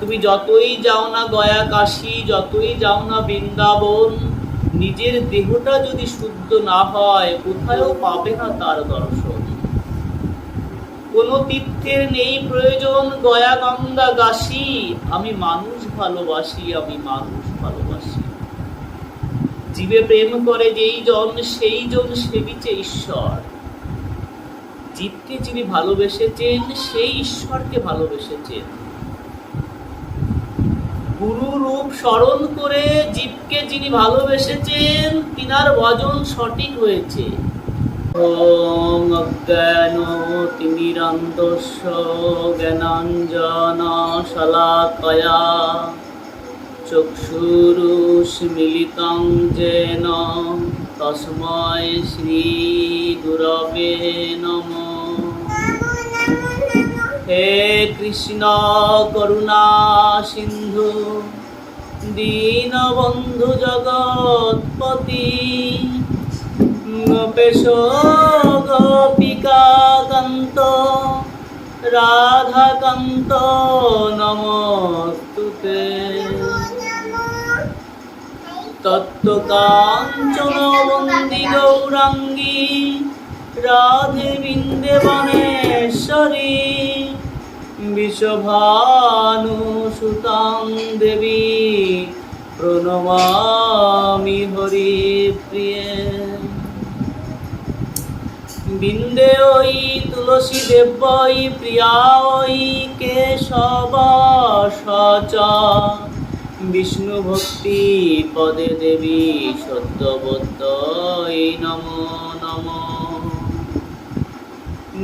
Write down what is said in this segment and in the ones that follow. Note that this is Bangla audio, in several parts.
তুমি যতই যাও না গয়া কাশী যতই যাও না বৃন্দাবন, নিজের দেহটা যদি শুদ্ধ না হয়, কোথায়ও পাবে না তার দর্শন। কোনো তীর্থের নেই প্রয়োজন গয়া গঙ্গা গাছি আমি মানুষ ভালোবাসি, আমি মানুষ ভালোবাসি। জীবে প্রেম করে যেই জন, সেই জন সেবিছে ঈশ্বর। জীবকে যিনি ভালোবেসেছেন, সেই ঈশ্বরকে ভালোবেসেছেন। গুরু রূপ স্মরণ করে জীবকে যিনি ভালোবেসেছেন, তিনার ভজন সঠিক হয়েছে। ওম অজ্ঞান তিমিরান্তস্য জ্ঞানাঞ্জন শলাকয়া চক্ষুরুষ্মিলিতং যেন তস্মৈ শ্রী গুরবে নমঃ। হে কৃষ্ণ করুণা সিন্ধু, দীনবন্ধু জগৎপতি গোপেশ গোপিকাকান্ত, রাধাকান্ত নমস্তুতে তত্ত্বকাঞ্চন বন্দি গৌরাঙ্গী, রাধে বৃন্দে বনেশ্বরী বিশ্বভানু সুতাং দেবী প্রণমামি হরি প্রিয়ে বিন্দে ওই তুলসী দেবই প্রিয়া ওই কেশব সচ বিষ্ণু ভক্তি পদে দেবী সত্যবদ্ধ নম নম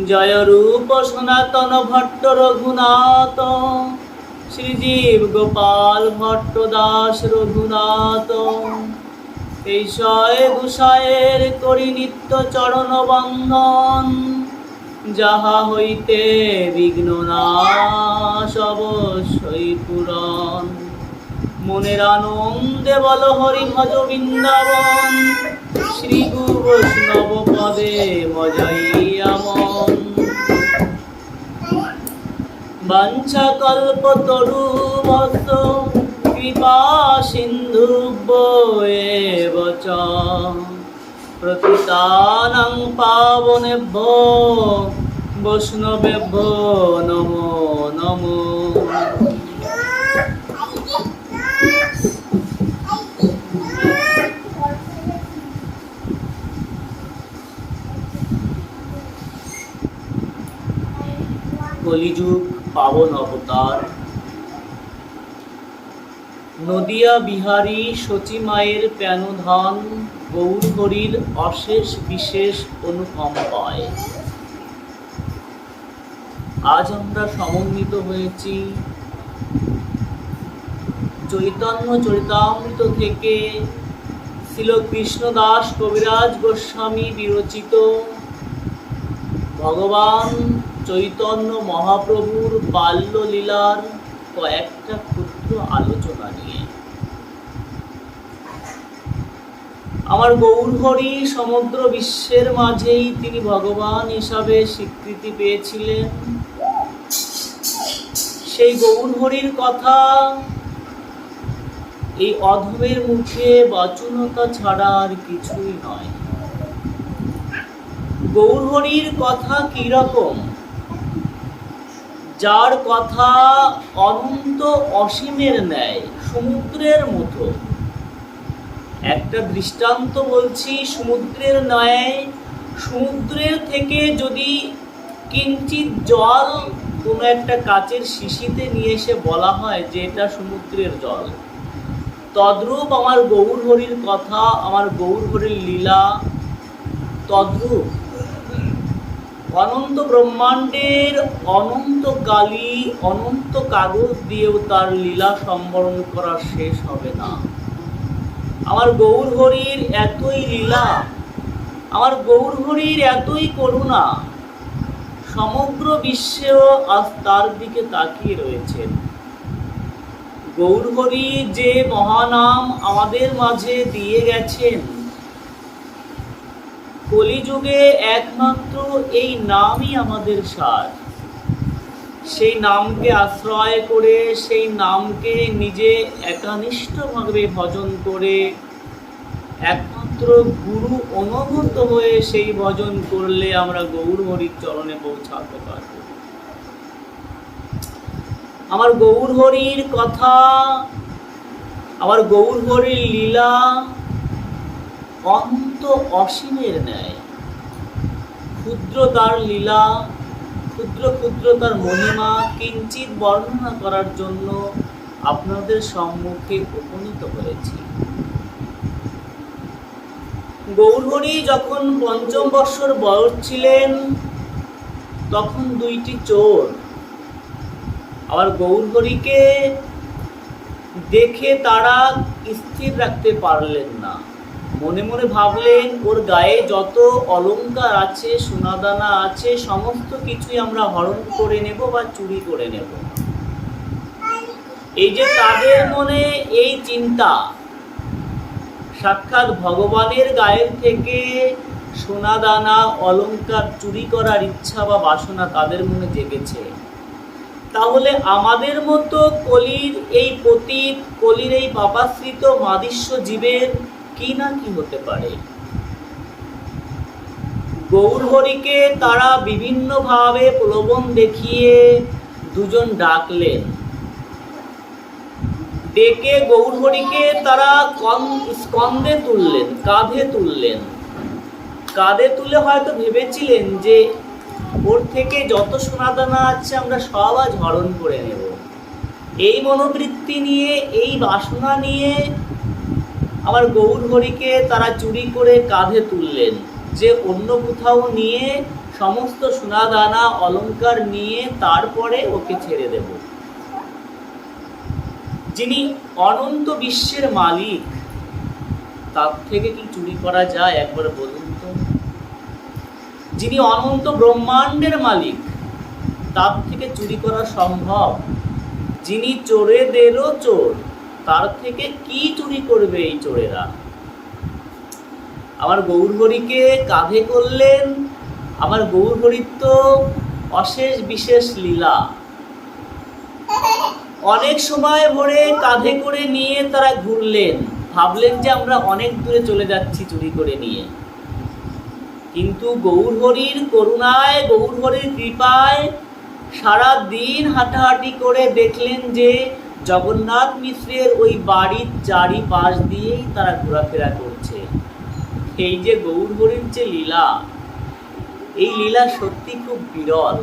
জয় রূপ সনাতন ভট্ট রঘুনাথ শ্রীজীব গোপাল ভট্ট দাস রঘুনাথ এই শয় গুসায়ের করি নিত্য চরণ বন্ধন। যাহা হইতে বিঘ্ন নাশ অবশ্যই পূরণ। মনের আনন্দে বল হরি ভজ বৃন্দাবন। শ্রী গুরু বৈষ্ণব পদে মজাইয়া মন। বাঞ্ছা কল্প তরু ভক্ত কৃপা সিন্ধু বচ প্রতিতানাং পাবনেভ্য বৈষ্ণবেভ্য নমো নমো। কলিযুগ পাবন অবতার। নদিয়া বিহারী সচী মায়ের প্যানধন গৌর হরির অশেষ বিশেষ অনুকম্পায় আজ আমরা সমন্বিত হয়েছি। চৈতন্য চরিতামৃত থেকে ছিল কৃষ্ণদাস কবিরাজ গোস্বামী বিরচিত। ভগবান চৈতন্য মহাপ্রভুর বাল্যলীলার কয়েকটা ক্ষুদ্র আলোচনা নিয়ে। আমার গৌরহরি সমগ্র বিশ্বের মাঝেই তিনি ভগবান হিসাবে স্বীকৃতি পেয়েছিলেন। সেই গৌরহরির কথা এই অধমের মুখে বাচনতা ছাড়া আর কিছুই নয়। গৌরহরির কথা কি রকম? যার কথা অনন্ত অসীমের ন্যায় সমুদ্রের মতো। একটা দৃষ্টান্ত বলছি, সমুদ্রের ন্যায়। সমুদ্রের থেকে যদি কিঞ্চিত জল কোনো একটা কাচের শিশিতে নিয়ে এসে বলা হয় যে এটা সমুদ্রের জল। তদ্রূপ আমার গৌর হরির কথা, আমার গৌর হরির লীলা। তদ্রূপ অনন্ত ব্রহ্মাণ্ডের অনন্ত কালী, অনন্ত কাগজ দিয়েও তার লীলা সম্বরণ করা শেষ হবে না। আমার গৌর হরির এতই লীলা, আমার গৌর হরির এতই করুণা, সমগ্র বিশ্বেও আজ তার দিকে তাকিয়ে রয়েছেন। গৌরহরি যে মহানাম আমাদের মাঝে দিয়ে গেছেন কলিযুগে একমাত্র এই নামই আমাদের সার। সেই নামকে আশ্রয় করে, সেই নামকে নিজে একানিষ্ঠভাবে ভজন করে, একমাত্র গুরু অনুভূত হয়ে সেই ভজন করলে আমরা গৌর হরির চরণে পৌঁছাতে পারব। আমার গৌর হরির কথা, আমার গৌর হরির লীলা অন্ত অসীমের ন্যায়। ক্ষুদ্র তার লীলা, ক্ষুদ্র ক্ষুদ্র তার মহিমা কিঞ্চিত বর্ণনা করার জন্য আপনাদের সম্মুখে উপনীত হয়েছি। গৌরহরি যখন পঞ্চম বৎসর বয়স ছিলেন, তখন দুইটি চোর। আবার গৌরহরিকে দেখে তারা স্থির রাখতে পারলেন না। মনে মনে ভাবলেন, ওর গায়ে যত অলংকার আছে, সোনাদানা আছে, সমস্ত কিছুই আমরা হরণ করে নেব বা চুরি করে নেব। এই যে তাদের মনে এই চিন্তা, সাক্ষাৎ ভগবানের গায়ের থেকে সোনাদানা অলংকার চুরি করার ইচ্ছা বা বাসনা তাদের মনে জেগেছে। তাহলে আমাদের মতো কলির এই পতীত, কলির এই পাপাশ্রিত মাদিস্য জীবের কি না কি হতে পারে? গৌরহরিকে তারা বিভিন্নভাবে প্রলোভন দেখিয়ে দুজন ডাকলেন। ডেকে গৌরহরিকে তারা কন- স্কন্ধে তুললেন, কাঁধে তুললেন। কাঁধে তুলে হয়তো ভেবেছিলেন যে ওর থেকে যত সোনাদানা আছে আমরা সব আজ হরণ করে নেব। এই মনোবৃত্তি নিয়ে, এই বাসনা নিয়ে আমার গৌর হরিকে তারা চুরি করে কাঁধে তুললেন। যে অন্য কোথাও নিয়ে সমস্ত সোনাদানা, অলংকার নিয়ে তারপরে ওকে ছেড়ে দেব। যিনি অনন্ত বিশ্বের মালিক, তার থেকে কি চুরি করা যায়? একবার বলুন তো। যিনি অনন্ত ব্রহ্মাণ্ডের মালিক, তার থেকে চুরি করা সম্ভব। যিনি চোরেদেরও চোর তার থেকে কি চুরি করবে এই চোরেরা? আমার গৌরহরিকে কাঁধে করলেন, আমার গৌরহরির তো অশেষ বিশেষ লীলা। অনেক সময় ভরে কাঁধে করে নিয়ে তারা ঘুরলেন, ভাবলেন যে আমরা অনেক দূরে চলে যাচ্ছি চুরি করে নিয়ে। কিন্তু গৌরহরির করুণায়, গৌরহরির কৃপায় সারা দিন হাঁটাহাঁটি করে দেখলেন যে জগন্নাথ মিশ্রের ওই বাড়ির চারিপাশ দিয়েই তারা ঘোরাফেরা করছে। এই যে গৌরহরির যে লীলা, এই লীলা সত্যি খুব বিরল।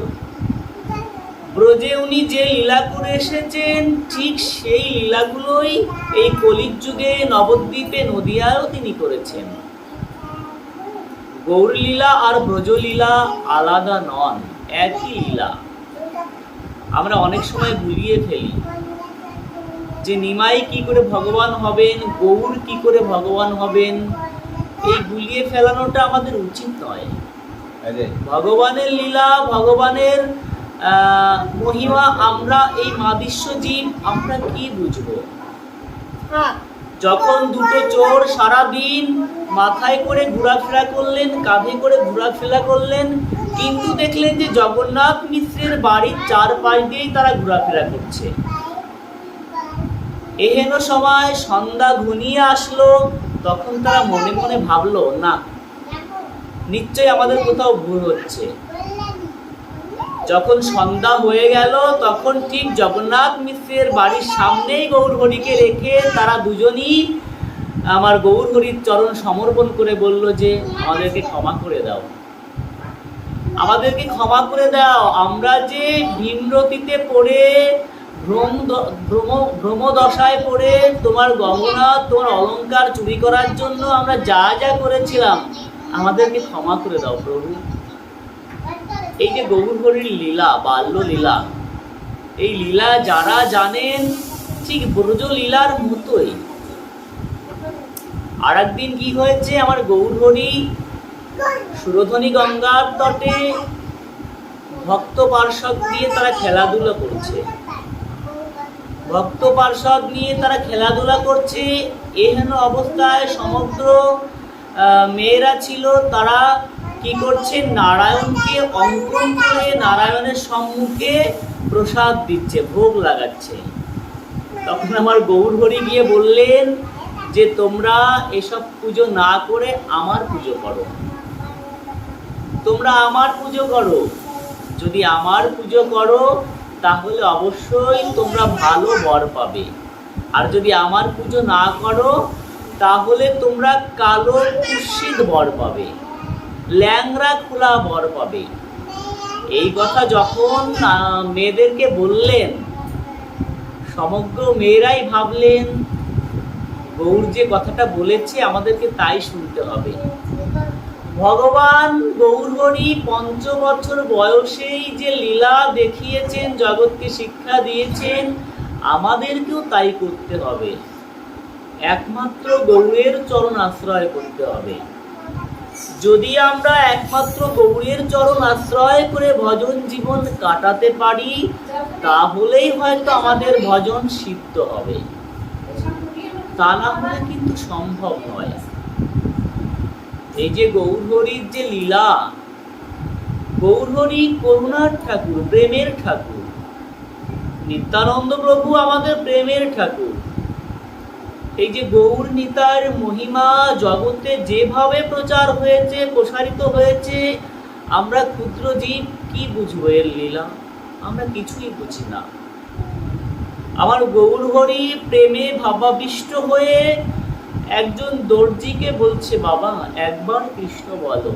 ব্রজে উনি যে লীলা করে এসেছেন, ঠিক সেই লীলাগুলোই এই কলির যুগে নবদ্বীপে, নদিয়ায়ও তিনি করেছেন। গৌরলীলা আর ব্রজলীলা আলাদা নন, একই লীলা। আমরা অনেক সময় ভুলিয়ে ফেলি। যে নিমাই কি করে ভগবান হবেন গৌর কি করে ভগবান হবেন এই গুলিয়ে ফেলানোটা আমাদের উচিত নয়। ভগবানের লীলা ভগবানের মহিমা আমরা এই মাদিস্য জীব আমরা কি বুঝব? যখন দুটো চোর সারা দিন মাথায় করে ঘোরাফেরা করলেন কাঁধে করে ঘোরাফেরা করলেন কিন্তু দেখলেন যে জগন্নাথ মিশ্রের বাড়ির চারপাশ দিয়েই তারা ঘোরাফেরা করছে। এহেন সময় সন্ধ্যা ঘনিয়ে আসলো, তখন তারা মনে মনে ভাবলো, না, নিশ্চয়ই আমাদের কোথাও ভুল হচ্ছে। যখন সন্ধ্যা হয়ে গেল, তখন ঠিক জগন্নাথ মিশ্রের বাড়ির সামনেই গৌরহরিকে রেখে তারা দুজনই আমার গৌরহরির চরণ সমর্পণ করে বলল যে, আমাদেরকে ক্ষমা করে দাও। আমাদেরকে ক্ষমা করে দাও। আমরা যে ভীমরতিতে পড়ে ভ্রম ভ্রম ভ্রমদশায় পড়ে তোমার গঙ্গনা তোমার অলংকার চুরি করার জন্য আমরা যা যা করেছিলাম, আমাদেরকে ক্ষমা করে দাও প্রভু। এই যে গৌরহরির লীলা, বাল্য লীলা, এই লীলা যারা জানেন, ঠিক ব্রজ লীলার মতোই। আর একদিন কি হয়েছে, আমার গৌরহরি সুরধনী গঙ্গার তটে ভক্ত পার্শ্বদ দিয়ে তারা খেলাধুলা করছে। ভক্ত পার্শ্বদ নিয়ে তারা খেলাধুলা করছে। এহেন অবস্থায় সমগ্র মেয়েরা ছিল, তারা কি করছে? নারায়ণকে অঙ্কন করে নারায়ণের সম্মুখে প্রসাদ দিচ্ছে, ভোগ লাগাচ্ছে। তখন আমার গৌর হরি গিয়ে বললেন যে, তোমরা এসব পুজো না করে আমার পুজো করো। তোমরা আমার পুজো করো। যদি আমার পুজো করো তাহলে অবশ্যই তোমরা ভালো বর পাবে। আর যদি আমার পুজো না করো, তাহলে তোমরা কালো কুৎসিত বর পাবে ল্যাংরা খোলা বর পাবে। এই কথা যখন মেয়েদেরকে বললেন, সমগ্র মেয়েরাই ভাবলেন, গৌর যে কথাটা বলেছে, আমাদেরকে তাই শুনতে হবে। ভগবান গৌরহরি পঞ্চ বছর বয়সেই যে লীলা দেখিয়েছেন, জগৎকে শিক্ষা দিয়েছেন, আমাদেরকেও তাই করতে হবে। একমাত্র গৌরের চরণ আশ্রয় করতে হবে। যদি আমরা একমাত্র গৌরের চরণ আশ্রয় করে ভজন জীবন কাটাতে পারি, তাহলেই হয়তো আমাদের ভজন সিদ্ধ হবে। তা না হলে কিন্তু সম্ভব নয়। এই যে গৌরহরির যে লীলা, গৌরহরি করুণার ঠাকুর, প্রেমের ঠাকুর। নিত্যানন্দ প্রভু আমাদের প্রেমের ঠাকুর। এই যে গৌর নিতার মহিমা জগতে যেভাবে প্রচার হয়েছে, প্রসারিত হয়েছে, আমরা ক্ষুদ্র জীব কি বুঝব এর লীলা? আমরা কিছুই বুঝি না। আমার গৌরহরি প্রেমে ভাবাবিষ্ট হয়ে একজন দর্জিকে বলছে, বাবা, একবার কৃষ্ণ বলো,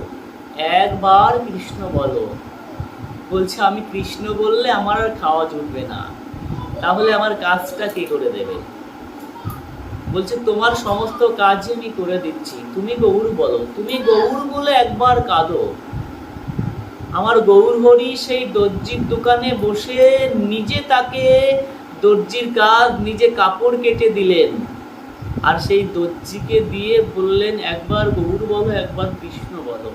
একবার কৃষ্ণ বলো। বলছে, আমি কৃষ্ণ বললে আমার আর খাওয়া জুটবে না। তাহলে আমার কাজটা কে করে দেবে? বলছে, তোমার সমস্ত কাজই আমি করে দিচ্ছি। তুমি গৌর বলো, তুমি গৌর বলে একবার কাঁদো। আমার গৌর হরি সেই দর্জির দোকানে বসে নিজে তাকে দর্জির কাজ, নিজে কাপড় কেটে দিলেন। আর সেই দর্জিকে দিয়ে বললেন, একবার গৌর বলো, একবার কৃষ্ণ বলো।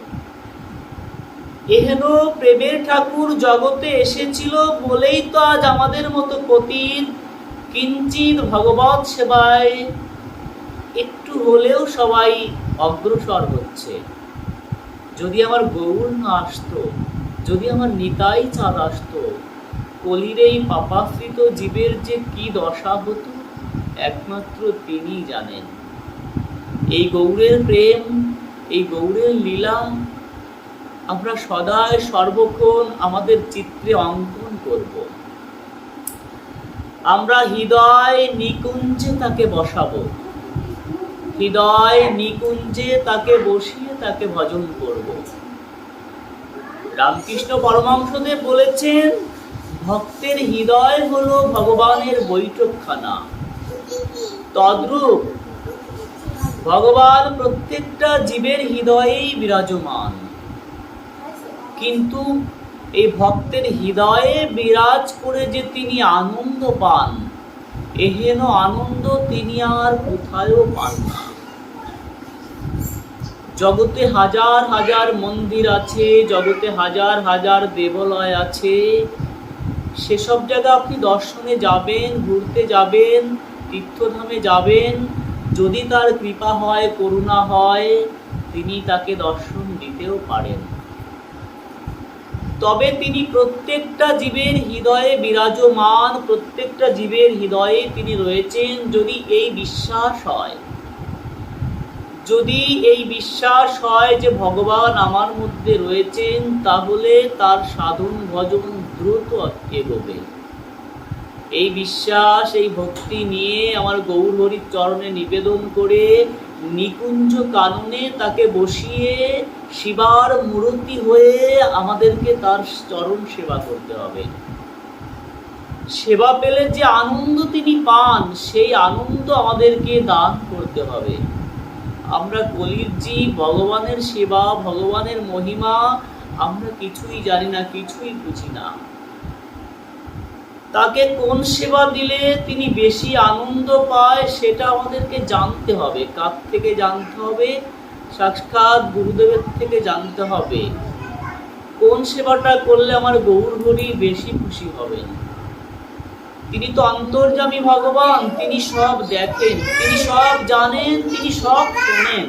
এহেন প্রেমের ঠাকুর জগতে এসেছিল বলেই তো আজ আমাদের মতো পতিত। কিঞ্চিত ভগবত সেবায় একটু হলেও সবাই অগ্রসর হচ্ছে। যদি আমার গৌর না আসতো, যদি আমার নিতাই চাঁদ আসতো, কলির এই পাপাশ্রিত জীবের যে কি দশা হতো? একমাত্র তিনি জানেন। এই গৌরের প্রেম, এই গৌরের লীলা আমরা সদায় সর্বক্ষণ আমাদের চিত্রে অঙ্কন করব। আমরা হৃদয় নিকুঞ্জে তাকে বসাবো। হৃদয় নিকুঞ্জে তাকে বসিয়ে তাকে ভজন করব। রামকৃষ্ণ পরমাংশদেব বলেছেন, ভক্তের হৃদয় হলো ভগবানের বৈঠকখানা। তদ্রূপ ভগবান প্রত্যেকটা জীবের হৃদয়েই বিরাজমান। কিন্তু এই ভক্তের হৃদয়ে বিরাজ করে যে তিনি আনন্দ পান, এহেন আনন্দ তিনি আর কোথায়ও পান না। জগতে হাজার হাজার মন্দির আছে, জগতে হাজার হাজার দেবালয় আছে। সেসব জায়গা আপনি দর্শনে যাবেন, ঘুরতে যাবেন তীর্থধামে যাবেন, যদি তার কৃপা হয়, করুণা হয়, তিনি তাকে দর্শন দিতেও পারেন। তবে তিনি প্রত্যেকটা জীবের হৃদয়ে বিরাজমান, প্রত্যেকটা জীবের হৃদয়ে তিনি রয়েছেন যদি এই বিশ্বাস হয়। যদি এই বিশ্বাস হয় যে ভগবান আমার মধ্যে রয়েছেন, তাহলে তার সাধন ভজন দ্রুত এগোবে। এই বিশ্বাস, এই ভক্তি নিয়ে আমার গৌর হরির চরণে নিবেদন করে নিকুঞ্জ কাননে তাকে বসিয়ে শিবার মূর্তি হয়ে আমাদেরকে তার চরণ সেবা করতে হবে। সেবা পেলে যে আনন্দ তিনি পান, সেই আনন্দ আমাদেরকে দান করতে হবে। আমরা কলির ভগবানের সেবা, ভগবানের মহিমা, আমরা কিছুই জানি না, কিছুই বুঝি না। তাকে কোন সেবা দিলে তিনি বেশি আনন্দ পায় সেটা আমাদেরকে জানতে হবে। কার থেকে জানতে হবে? সাক্ষাৎ গুরুদেবের থেকে জানতে হবে। কোন সেবাটা করলে আমার গৌর হরি বেশি খুশি হবেন? তিনি তো অন্তর্যামী ভগবান, তিনি সব দেখেন, তিনি সব জানেন, তিনি সব শোনেন।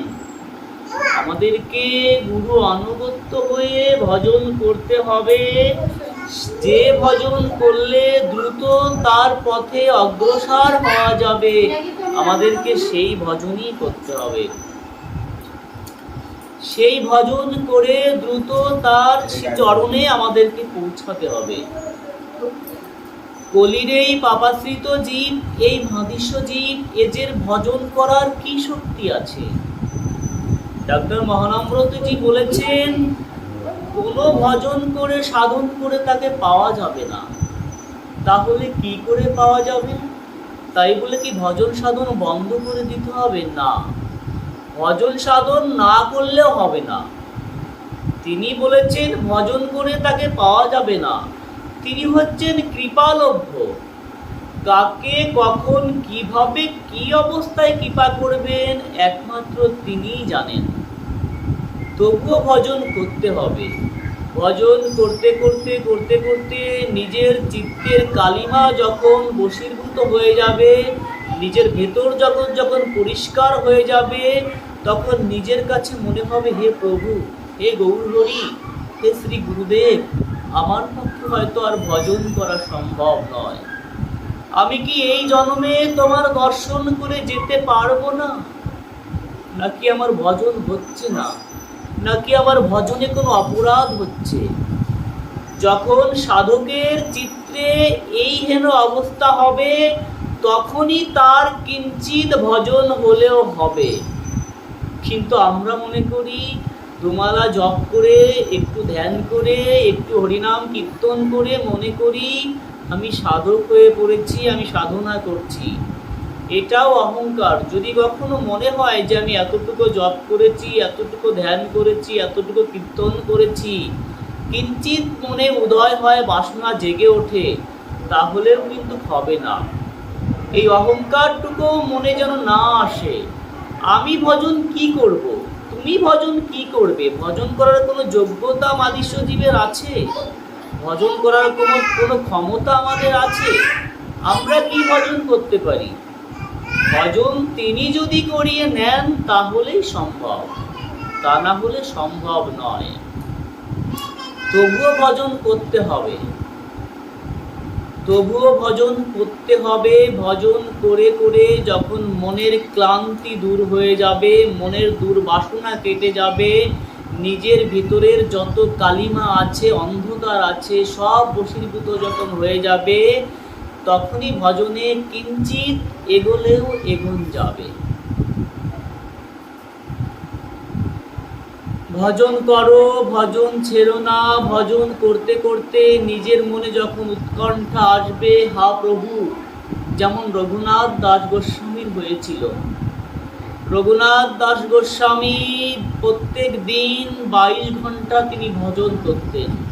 আমাদেরকে গুরু আনুগত্য হয়ে ভজন করতে হবে। যে ভজন করলে দ্রুত তার পথে অগ্রসর হওয়া যাবে, আমাদেরকে সেই ভজনই করতে হবে। সেই ভজন করে দ্রুত তার চরণে আমাদেরকে পৌঁছাতে হবে। কলির এই পাপাশ্রিত জীব, এই ভাদিস্য জীব, এজের ভজন করার কি শক্তি আছে? ডাক্তার মহানম্রতজি বলেছেন কোনো ভজন করে, সাধন করে তাকে পাওয়া যাবে না। তাহলে কি করে পাওয়া যাবে? তাই বলে কি ভজন সাধন বন্ধ করে দিতে হবে? না। ভজন সাধন না করলেও হবে না। তিনি বলেছেন, ভজন করে তাকে পাওয়া যাবে না। তিনি হচ্ছেন কৃপালভ্য। কাকে, কখন, কীভাবে, কি অবস্থায় কৃপা করবেন, একমাত্র তিনিই জানেন। তবুও ভজন করতে হবে। ভজন করতে করতে করতে করতে নিজের চিত্তের কালিমা যখন বশীভূত হয়ে যাবে, নিজের ভেতর যখন যখন পরিষ্কার হয়ে যাবে, তখন নিজের কাছে মনে হবে, হে প্রভু, হে গৌরহরি, হে শ্রী গুরুদেব, আমার পক্ষে হয়তো আর ভজন করা সম্ভব নয়। আমি কি এই জন্মে তোমার দর্শন করে যেতে পারব না? নাকি আমার ভজন হচ্ছে না? নাকি আমার ভজনে কোনো অপরাধ হচ্ছে? যখন সাধকের চিত্রে এই হেন অবস্থা হবে, তখনই তার কিঞ্চিত ভজন হলেও হবে। কিন্তু আমরা মনে করি দুমালা জপ করে, একটু ধ্যান করে, একটু হরিনাম কীর্তন করে মনে করি, আমি সাধক হয়ে পড়েছি, আমি সাধনা করছি। এটাও অহংকার। যদি কখনো মনে হয় যে আমি এতটুকু জপ করেছি, এতটুকু ধ্যান করেছি, এতটুকু কীর্তন করেছি কিঞ্চিত মনে উদয় হয়, বাসনা জেগে ওঠে, তাহলেও কিন্তু হবে না। এই অহংকারটুকু মনে যেন না আসে। আমি ভজন কি করব? তুমি ভজন কি করবে? ভজন করার কোনো যোগ্যতা মাদিস্য জীবের আছে? ভজন করার কোনো কোনো ক্ষমতা আমাদের আছে? আমরা কি ভজন করতে পারি? ভজন তিনি যদি করিয়ে নেন, তাহলেই সম্ভব। তা না হলে সম্ভব নয়। তবুও ভজন করতে হবে। তবুও ভজন করতে হবে। ভজন করে করে যখন মনের ক্লান্তি দূর হয়ে যাবে, মনের দুর্বাসনা কেটে যাবে, নিজের ভিতরের যত কালিমা আছে, অন্ধকার আছে, সব বশীভূত যখন হয়ে যাবে তখনই ভজনে কিঞ্চিত এগোলেও এগোন যাবে। ভজন করো, ভজন ছেড়ো না, ভজন করতে করতে নিজের মনে যখন উৎকণ্ঠা আসবে, হা প্রভু, যেমন রঘুনাথ দাস গোস্বামীর হয়েছিল। রঘুনাথ দাস গোস্বামী প্রত্যেক দিন বাইশ ঘণ্টা তিনি ভজন করতেন।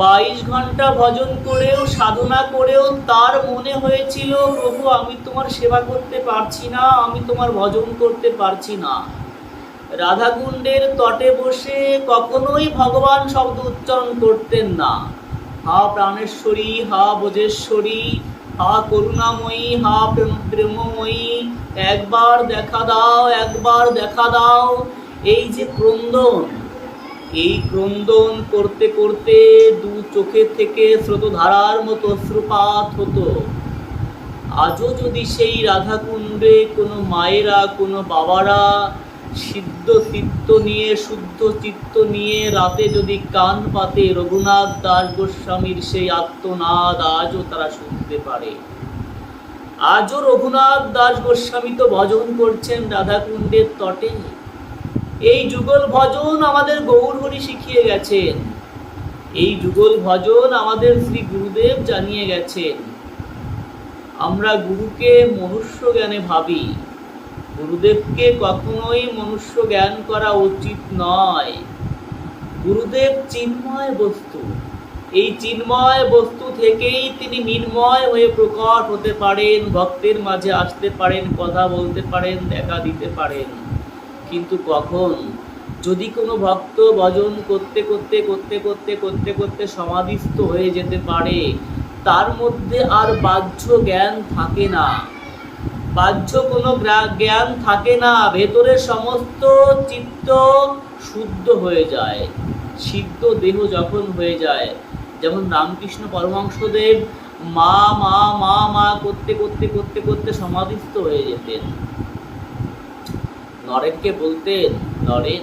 বাইশ ঘণ্টা ভজন করেও, সাধনা করেও তার মনে হয়েছিল, প্রভু, আমি তোমার সেবা করতে পারছি না, আমি তোমার ভজন করতে পারছি না। রাধাকুণ্ডের তটে বসে কখনোই ভগবান শব্দ উচ্চারণ করতেন না। হা প্রাণেশ্বরী, হা বোজেশ্বরী হা করুণাময়ী, হা প্রেম, প্রেমময়ী, একবার দেখা দাও, একবার দেখা দাও। এই যে ক্রন্দন এই ক্রন্দন করতে করতে দু চোখে থেকে স্রোতধারার মতো অশ্রুপাত হতো। আজও যদি সেই রাধাকুণ্ডে কোনো মায়েরা, কোনো বাবারা সিদ্ধ চিত্ত নিয়ে, শুদ্ধ চিত্ত নিয়ে রাতে যদি কান পাতে রঘুনাথ দাস গোস্বামীর সেই আত্মনাদ আজও তারা শুনতে পারে। আজও রঘুনাথ দাস গোস্বামী তো ভজন করছেন রাধাকুণ্ডের তটে। এই যুগল ভজন আমাদের গৌরহরি শিখিয়ে গেছেন। এই যুগল ভজন আমাদের শ্রী গুরুদেব জানিয়ে গেছেন। আমরা গুরুকে মনুষ্য জ্ঞানে ভাবি। গুরুদেবকে কখনোই মনুষ্য জ্ঞান করা উচিত নয়। গুরুদেব চিন্ময় বস্তু। এই চিন্ময় বস্তু থেকেই তিনি মিন্ময় হয়ে প্রকট হতে পারেন, ভক্তের মাঝে আসতে পারেন, কথা বলতে পারেন, দেখা দিতে পারেন। কিন্তু কখন? যদি কোনো ভক্ত ভজন করতে করতে করতে করতে করতে করতে সমাধিস্থ হয়ে যেতে পারে, তার মধ্যে আর বাহ্য জ্ঞান থাকে না। বাহ্য কোনো জ্ঞান থাকে না, ভেতরে সমস্ত চিত্ত শুদ্ধ হয়ে যায়, সিদ্ধ দেহ যখন হয়ে যায়। যেমন রামকৃষ্ণ পরমহংসদেব মা মা মা মা করতে করতে করতে করতে সমাধিস্থ হয়ে যেতেন। নরেনকে বলতেন নরেন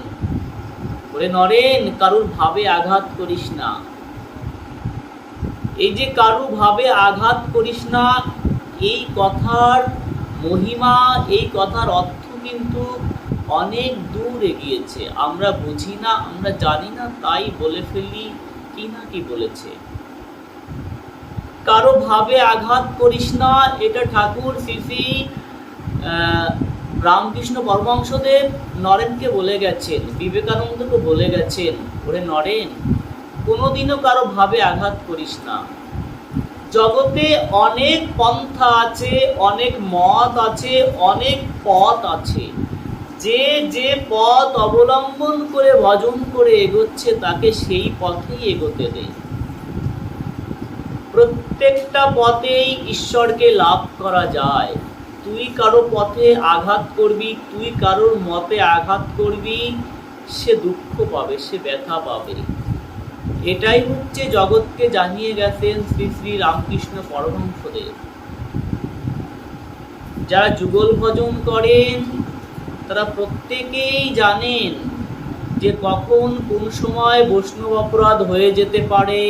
ওরে নরেন, কারুর ভাবে আঘাত করিস না। এই যে কারু ভাবে আঘাত করিস না, এই কথার মহিমা, এই কথার অর্থ কিন্তু অনেক দূর এগিয়েছে। আমরা বুঝি না, আমরা জানি না, তাই বলে ফেলি কি না কি বলেছে। কারও ভাবে আঘাত করিস না, এটা ঠাকুর শ্রী শ্রী রামকৃষ্ণ পরমহংসদেব নরেনকে বলে গেছেন, বিবেকানন্দকে বলে গেছেন, ওরে নরেন, কোনোদিনও কারও ভাবে আঘাত করিস না। জগতে অনেক পন্থা আছে, অনেক মত আছে, অনেক পথ আছে। যে যে পথ অবলম্বন করে, ভজন করে এগোচ্ছে, তাকে সেই পথেই এগোতে দেয় প্রত্যেকটা পথেই ঈশ্বরকে লাভ করা যায়। তুই কারও পথে আঘাত করবি, তুই কারোর মতে আঘাত করবি, সে দুঃখ পাবে, সে ব্যথা পাবে। এটাই হচ্ছে জগৎকে জানিয়ে গেছেন শ্রী শ্রী রামকৃষ্ণ পরমহংসদেব। যারা যুগল ভজন করেন, তারা প্রত্যেকেই জানেন যে কখন কোন সময় বৈষ্ণব অপরাধ হয়ে যেতে পারে,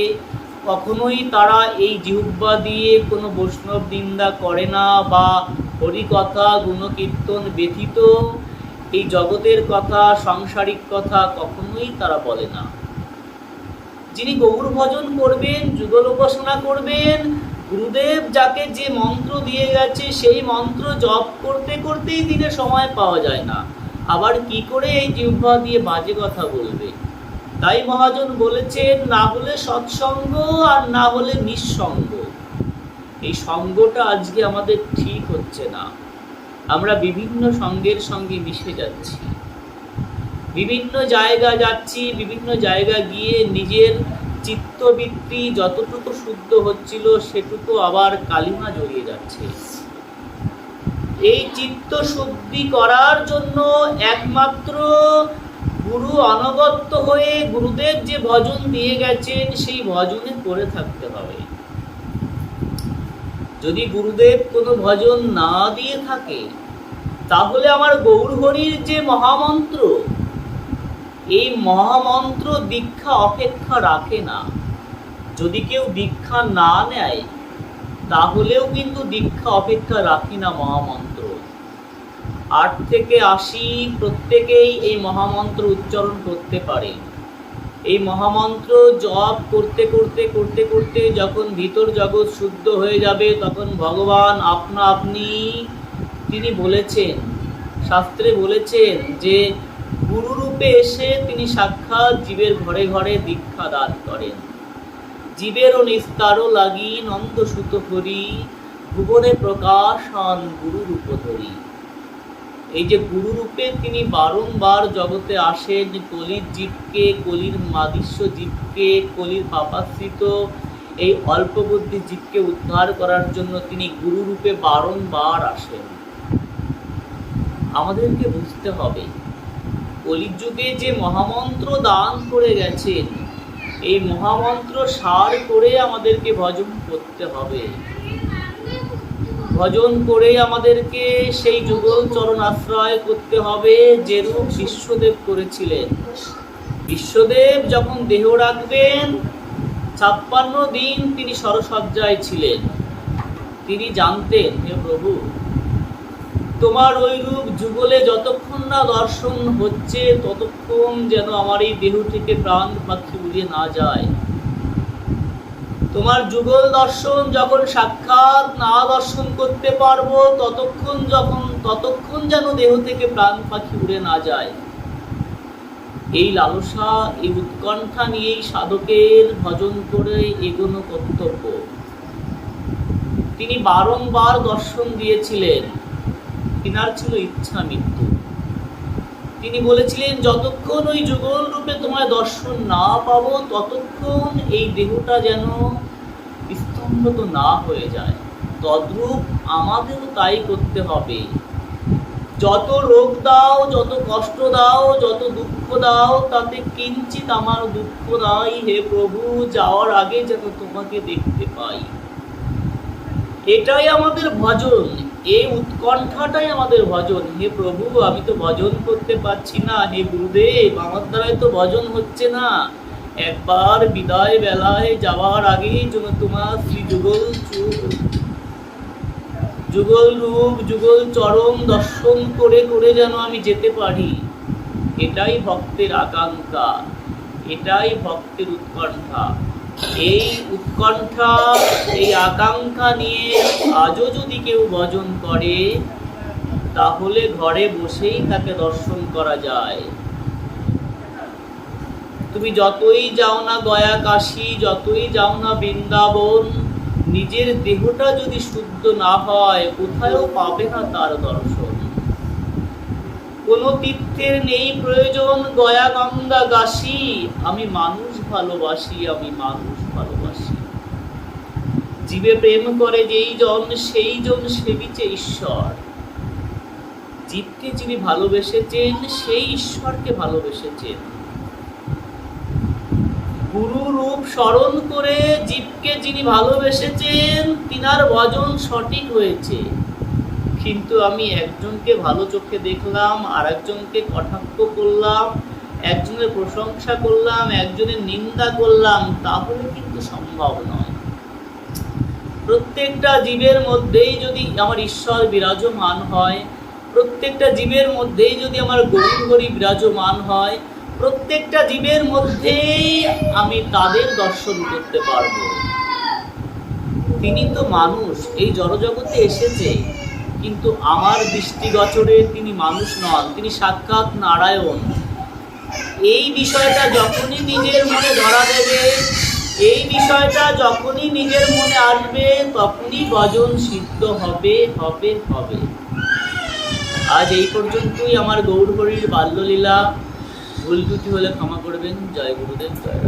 কখনোই তারা এই জিহ্বা দিয়ে কোনো বৈষ্ণব নিন্দা করে না বা হরিকথা, গুণকীর্তন ব্যথিত এই জগতের কথা, সাংসারিক কথা কখনোই তারা বলে না। যিনি গৌর ভজন করবেন, যুগল উপাসনা করবেন, গুরুদেব যাকে যে মন্ত্র দিয়ে গেছে, সেই মন্ত্র জপ করতে করতেই দিনে সময় পাওয়া যায় না। আবার কি করে এই জিহ্বা দিয়ে বাজে কথা বলবে? তাই মহাজন বলেছেন, না হলে সৎসঙ্গ আর না হলে নিঃসঙ্গ। এই সঙ্গটা আজকে আমাদের ঠিক হচ্ছে না। আমরা বিভিন্ন সঙ্গের সঙ্গে মিশে যাচ্ছি। বিভিন্ন জায়গা যাচ্ছি, বিভিন্ন জায়গা গিয়ে নিজের চিত্তবৃত্তি যতটুকু শুদ্ধ হচ্ছিল সেটুকু আবার কালিমা জড়িয়ে যাচ্ছে। এই চিত্ত শুদ্ধি করার জন্য একমাত্র গুরু অনগত্য হয়ে গুরুদেব যে ভজন দিয়ে গেছেন, সেই ভজনে করে থাকতে হবে। যদি গুরুদেব কোনো ভজন না দিয়ে থাকে, তাহলে আমার গৌরহরির যে মহামন্ত্র, এই মহামন্ত্র দীক্ষা অপেক্ষা রাখে না। যদি কেউ দীক্ষা না নেয়, তাহলেও কিন্তু দীক্ষা অপেক্ষা রাখি না মহামন্ত্র। আট থেকে আশি প্রত্যেকেই এই মহামন্ত্র উচ্চারণ করতে পারে। এই মহামন্ত্র জপ করতে করতে করতে করতে যখন ভিতর জগৎ শুদ্ধ হয়ে যাবে, তখন ভগবান আপনা আপনি, তিনি বলেছেন, শাস্ত্রে বলেছেন যে, গুরুরূপে এসে তিনি সাক্ষাৎ জীবের ঘরে ঘরে দীক্ষা দান করেন। জীবেরও নিস্তারও লাগি নন্দ সুত করি ভুবনে প্রকাশ হন গুরুরূপ ধরি। এই যে গুরুরূপে তিনি বারংবার জগতে আসেন, কলির জীবকে কলির মাদিস্য জীবকে কলির পাপাশ্রিত, এই অল্প বুদ্ধি জীবকে উদ্ধার করার জন্য তিনি গুরুরূপে বারংবার আসেন। আমাদেরকে বুঝতে হবে কলিযুগে যে মহামন্ত্র দান করে গেছেন, এই মহামন্ত্র সার করে আমাদেরকে ভজন করতে হবে। ভজন করে আমাদেরকে সেই যুগল চরণ আশ্রয় করতে হবে যেরূপ বিশ্বদেব করেছিলেন। বিশ্বদেব যখন দেহ রাখবেন, ছাপ্পান্ন দিন তিনি সরসজ্জায় ছিলেন। তিনি জানতেন, হে প্রভু, তোমার ওই রূপ যুগলে যতক্ষণ না দর্শন হচ্ছে, ততক্ষণ যেন আমার এই দেহ থেকে প্রাণ পাখি উড়ে না যায়। তোমার যুগল দর্শন যখন সাক্ষাৎ না দর্শন করতে পারব, ততক্ষণ যখন, ততক্ষণ যেন দেহ থেকে প্রাণ পাখি উড়ে না যায়। এই লালসা, এই উৎকণ্ঠা নিয়েই সাধকের ভজন করে এগোনো কর্তব্য। তিনি বারংবার দর্শন দিয়েছিলেন। তিনার ছিল ইচ্ছা মৃত্যু। তিনি বলেছিলেন, যতক্ষণ ওই যুগল রূপে তোমায় দর্শন না পাবো, ততক্ষণ এই দেহটা যেন স্তম্ভত না হয়ে যায়। তদ্রূপ আমাদেরও তাই করতে হবে। যত রোগ দাও, যত কষ্ট দাও, যত দুঃখ দাও, তাতে কিঞ্চিত আমার দুঃখ নাই। হে প্রভু, যাওয়ার আগে যেন তোমাকে দেখতে পাই। এটাই আমাদের ভজন। এই উৎকণ্ঠাটাই আমাদের ভজন। হে প্রভু, আমি তো ভজন করতে পারছি না। হে গুরুদেব, আমার দ্বারাই তো ভজন হচ্ছে না। একবার বিদায় বেলায় যাওয়ার আগেই যেন তোমার শ্রী যুগল যুগল রূপ, যুগল চরম দর্শন করে করে যেন আমি যেতে পারি। এটাই ভক্তের আকাঙ্ক্ষা। এটাই ভক্তের উৎকণ্ঠা। এই উৎকণ্ঠা, এই আকাঙ্ক্ষা নিয়ে আজও যদি কেউ ভজন করে, তাহলে ঘরে বসেই তাকে দর্শন করা যায়। তুমি যতই যাও না গয়া কাশী, যতই যাও না বৃন্দাবন, নিজের দেহটা যদি শুদ্ধ না হয়, কোথায়ও পাবে না তার দর্শন। কোনো তীর্থের নেই প্রয়োজন, গয়া, গঙ্গা, গাসি। আমি মানুষ ভালোবাসি, আমি মানুষ ভালোবাসি। জীবে প্রেম করে যেই জন, সেই জন সেবিছে ঈশ্বর। জীবকে যিনি ভালোবেসেছেন, সেই ঈশ্বরকে ভালোবেসেছেন। গুরু রূপ স্মরণ করে জীবকে যিনি ভালোবেসেছেন, তিনার ভজন সঠিক হয়েছে। কিন্তু আমি একজনকে ভালো চোখে দেখলাম আর একজনকে কটাক্ষ করলাম, একজনের প্রশংসা করলাম, একজনের নিন্দা করলাম, তাহলে কিন্তু সম্ভব নয়। প্রত্যেকটা জীবের মধ্যেই যদি আমার ঈশ্বর বিরাজমান হয়, প্রত্যেকটা জীবের মধ্যেই যদি আমার গৌরী বিরাজমান হয়, প্রত্যেকটা জীবের মধ্যেই আমি তাদের দর্শন করতে পারব। তিনি তো মানুষ, এই জড়জগতে এসেছে। কিন্তু আমার দৃষ্টিগোচরে তিনি মানুষ নন, তিনি সাক্ষাৎ নারায়ণ। এই বিষয়টা যখনই নিজের মনে ধরা দেবে, এই বিষয়টা যখনই নিজের মনে আসবে, তখনই ভজন সিদ্ধ হবে হবে হবে। আজ এই পর্যন্তই আমার গৌরহরির বাল্যলীলা। ভুল ত্রুটি হলে ক্ষমা করবেন। জয় গুরুদেব, জয়